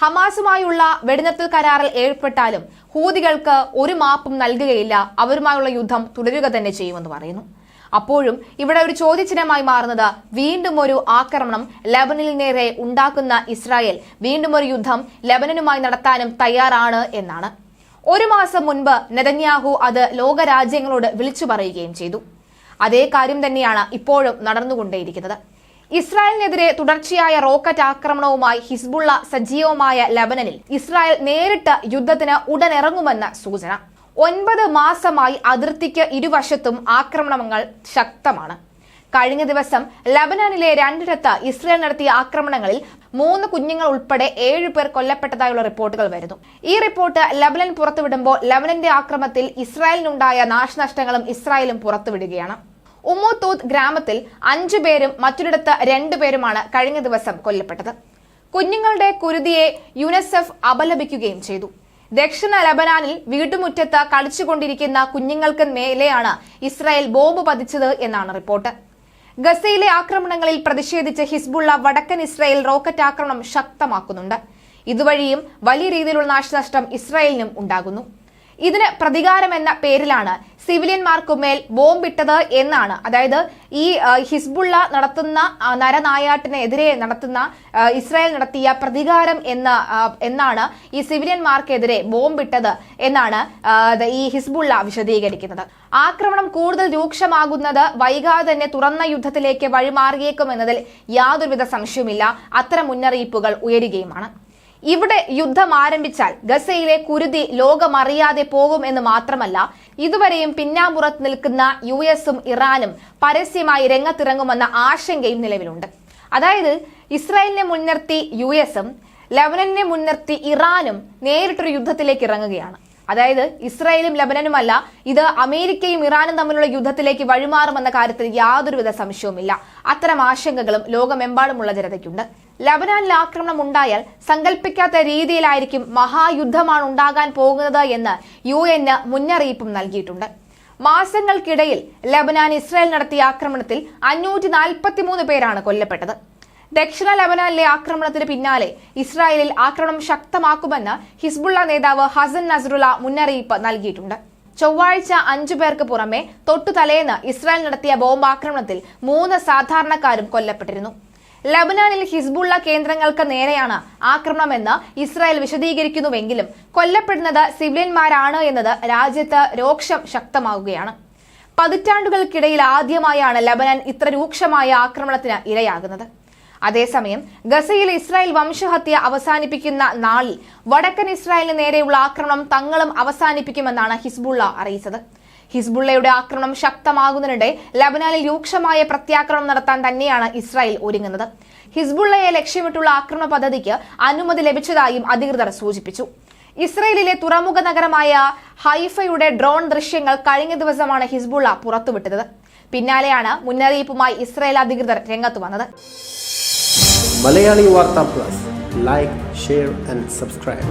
ഹമാസുമായുള്ള വെടിനിർത്തൽ കരാറിൽ ഏർപ്പെട്ടാലും ഹൂതികൾക്ക് ഒരു മാപ്പും നൽകുകയില്ല. അവരുമായുള്ള യുദ്ധം തുടരുക തന്നെ ചെയ്യുമെന്ന് പറയുന്നു. അപ്പോഴും ഇവിടെ ഒരു ചോദ്യചിഹ്നമായി മാറുന്നത് വീണ്ടും ഒരു ആക്രമണം ലബനനിൽ നേരെ ഉണ്ടാക്കുന്ന ഇസ്രായേൽ വീണ്ടും ഒരു യുദ്ധം ലബനനുമായി നടത്താനും തയ്യാറാണ് എന്നാണ്. ഒരു മാസം മുൻപ് നെതന്യാഹു അത് ലോകരാജ്യങ്ങളോട് വിളിച്ചു പറയുകയും ചെയ്തു. അതേ കാര്യം തന്നെയാണ് ഇപ്പോഴും നടന്നുകൊണ്ടേയിരിക്കുന്നത്. ഇസ്രായേലിനെതിരെ തുടർച്ചയായ റോക്കറ്റ് ആക്രമണവുമായി ഹിസ്ബുള്ള സജീവമായ ലബനനിൽ ഇസ്രായേൽ നേരിട്ട് യുദ്ധത്തിന് ഉടനിറങ്ങുമെന്ന് സൂചന. ഒൻപത് മാസമായി അതിർത്തിക്ക് ഇരുവശത്തും ആക്രമണങ്ങൾ ശക്തമാണ്. കഴിഞ്ഞ ദിവസം ലബനാനിലെ രണ്ടിടത്ത് ഇസ്രായേൽ നടത്തിയ ആക്രമണങ്ങളിൽ മൂന്ന് കുഞ്ഞുങ്ങൾ ഉൾപ്പെടെ ഏഴ് പേർ കൊല്ലപ്പെട്ടതായുള്ള റിപ്പോർട്ടുകൾ വരുന്നു. ഈ റിപ്പോർട്ട് ലബനൻ പുറത്തുവിടുമ്പോൾ ലബനന്റെ ആക്രമണത്തിൽ ഇസ്രായേലിനുണ്ടായ നാശനഷ്ടങ്ങളും ഇസ്രായേലും പുറത്തുവിടുകയാണ്. ഉമ്മുത്തൂത്ത് ഗ്രാമത്തിൽ അഞ്ചു പേരും മറ്റൊരിടത്ത് രണ്ടുപേരുമാണ് കഴിഞ്ഞ ദിവസം കൊല്ലപ്പെട്ടത്. കുഞ്ഞുങ്ങളുടെ കുരുതിയെ യുനെസെഫ് അപലപിക്കുകയും ചെയ്തു. ദക്ഷിണ ലബനാനിൽ വീട്ടുമുറ്റത്ത് കളിച്ചുകൊണ്ടിരിക്കുന്ന കുഞ്ഞുങ്ങൾക്ക് മേലെയാണ് ഇസ്രായേൽ ബോംബ് പതിച്ചത് എന്നാണ് റിപ്പോർട്ട്. ഗസയിലെ ആക്രമണങ്ങളിൽ പ്രതിഷേധിച്ച് ഹിസ്ബുള്ള വടക്കൻ ഇസ്രായേൽ റോക്കറ്റ് ആക്രമണം ശക്തമാക്കുന്നുണ്ട്. ഇതുവഴിയും വലിയ രീതിയിലുള്ള നാശനഷ്ടം ഇസ്രായേലിനും ഉണ്ടാകുന്നു. ഇതിന് പ്രതികാരം എന്ന പേരിലാണ് സിവിലിയന്മാർക്കുമേൽ ബോംബിട്ടത് എന്നാണ്. അതായത് ഈ ഹിസ്ബുള്ള നടത്തുന്ന നരനായാട്ടിനെതിരെ നടത്തുന്ന ഇസ്രായേൽ നടത്തിയ പ്രതികാരം എന്ന എന്നാണ് ഈ സിവിലിയന്മാർക്കെതിരെ ബോംബിട്ടത് എന്നാണ് ഈ ഹിസ്ബുള്ള വിശദീകരിക്കുന്നത്. ആക്രമണം കൂടുതൽ രൂക്ഷമാകുന്നത് വൈകാതെ തന്നെ തുറന്ന യുദ്ധത്തിലേക്ക് വഴിമാറിയേക്കുമെന്നതിൽ യാതൊരുവിധ സംശയവുമില്ല. അത്തരം മുന്നറിയിപ്പുകൾ ഉയരുകയുമാണ്. ഇവിടെ യുദ്ധം ആരംഭിച്ചാൽ ഗസയിലെ കുരുതി ലോകമറിയാതെ പോകും എന്ന് മാത്രമല്ല ഇതുവരെയും പിന്നാമ്പുറത്ത് നിൽക്കുന്ന യു എസും ഇറാനും പരസ്യമായി രംഗത്തിറങ്ങുമെന്ന ആശങ്കയും നിലവിലുണ്ട്. അതായത് ഇസ്രായേലിനെ മുൻനിർത്തി യു എസും ലബനനെ മുൻനിർത്തി ഇറാനും നേരിട്ടൊരു യുദ്ധത്തിലേക്ക് ഇറങ്ങുകയാണ്. അതായത് ഇസ്രായേലും ലബനനുമല്ല ഇത് അമേരിക്കയും ഇറാനും തമ്മിലുള്ള യുദ്ധത്തിലേക്ക് വഴിമാറുമെന്ന കാര്യത്തിൽ യാതൊരുവിധ സംശയവുമില്ല. അത്തരം ആശങ്കകളും ലോകമെമ്പാടുമുള്ള ജനതയ്ക്കുണ്ട്. ലബനാനിൽ ആക്രമണം ഉണ്ടായാൽ സങ്കല്പിക്കാത്ത രീതിയിലായിരിക്കും മഹായുദ്ധമാണ് ഉണ്ടാകാൻ പോകുന്നത് എന്ന് യു എന്ന് മുന്നറിയിപ്പും നൽകിയിട്ടുണ്ട്. മാസങ്ങൾക്കിടയിൽ ലബനാൻ ഇസ്രായേൽ നടത്തിയ ആക്രമണത്തിൽ അഞ്ഞൂറ്റി നാൽപ്പത്തിമൂന്ന് പേരാണ് കൊല്ലപ്പെട്ടത്. ദക്ഷിണ ലബനാനിലെ ആക്രമണത്തിന് പിന്നാലെ ഇസ്രായേലിൽ ആക്രമണം ശക്തമാക്കുമെന്ന് ഹിസ്ബുള്ള നേതാവ് ഹസൻ നസറുള്ള മുന്നറിയിപ്പ് നൽകിയിട്ടുണ്ട്. ചൊവ്വാഴ്ച അഞ്ചു പേർക്ക് പുറമെ തൊട്ടു തലേന്ന് ഇസ്രായേൽ നടത്തിയ ബോംബാക്രമണത്തിൽ മൂന്ന് സാധാരണക്കാരും കൊല്ലപ്പെട്ടിരുന്നു. ലബനാനിൽ ഹിസ്ബുള്ള കേന്ദ്രങ്ങൾക്ക് നേരെയാണ് ആക്രമണമെന്ന് ഇസ്രായേൽ വിശദീകരിക്കുന്നുവെങ്കിലും കൊല്ലപ്പെടുന്നത് സിവിലിയന്മാരാണ് എന്നത് രാജ്യത്ത് രോക്ഷം ശക്തമാവുകയാണ്. പതിറ്റാണ്ടുകൾക്കിടയിൽ ആദ്യമായാണ് ലബനാൻ ഇത്ര രൂക്ഷമായ ആക്രമണത്തിന് ഇരയാകുന്നത്. അതേസമയം ഗസയിൽ ഇസ്രായേൽ വംശഹത്യ അവസാനിപ്പിക്കുന്ന നാളിൽ വടക്കൻ ഇസ്രായേലിന് നേരെയുള്ള ആക്രമണം തങ്ങളും അവസാനിപ്പിക്കുമെന്നാണ് ഹിസ്ബുള്ള അറിയിച്ചത്. ഹിസ്ബുള്ളയുടെ ആക്രമണം ശക്തമാകുന്നതിനിടെ ലബനാനിൽ രൂക്ഷമായ പ്രത്യാക്രമണം നടത്താൻ തന്നെയാണ് ഇസ്രായേൽ ഒരുങ്ങുന്നത്. ഹിസ്ബുള്ളയെ ലക്ഷ്യമിട്ടുള്ള ആക്രമണ പദ്ധതിക്ക് അനുമതി ലഭിച്ചതായും അധികൃതർ സൂചിപ്പിച്ചു. ഇസ്രയേലിലെ തുറമുഖ നഗരമായ ഹൈഫയുടെ ഡ്രോൺ ദൃശ്യങ്ങൾ കഴിഞ്ഞ ദിവസമാണ് ഹിസ്ബുള്ള പുറത്തുവിട്ടത്. പിന്നാലെയാണ് മുന്നറിയിപ്പുമായി ഇസ്രായേൽ അധികൃതർ രംഗത്ത് വന്നത്. Malayali Vartha plus. Like share and subscribe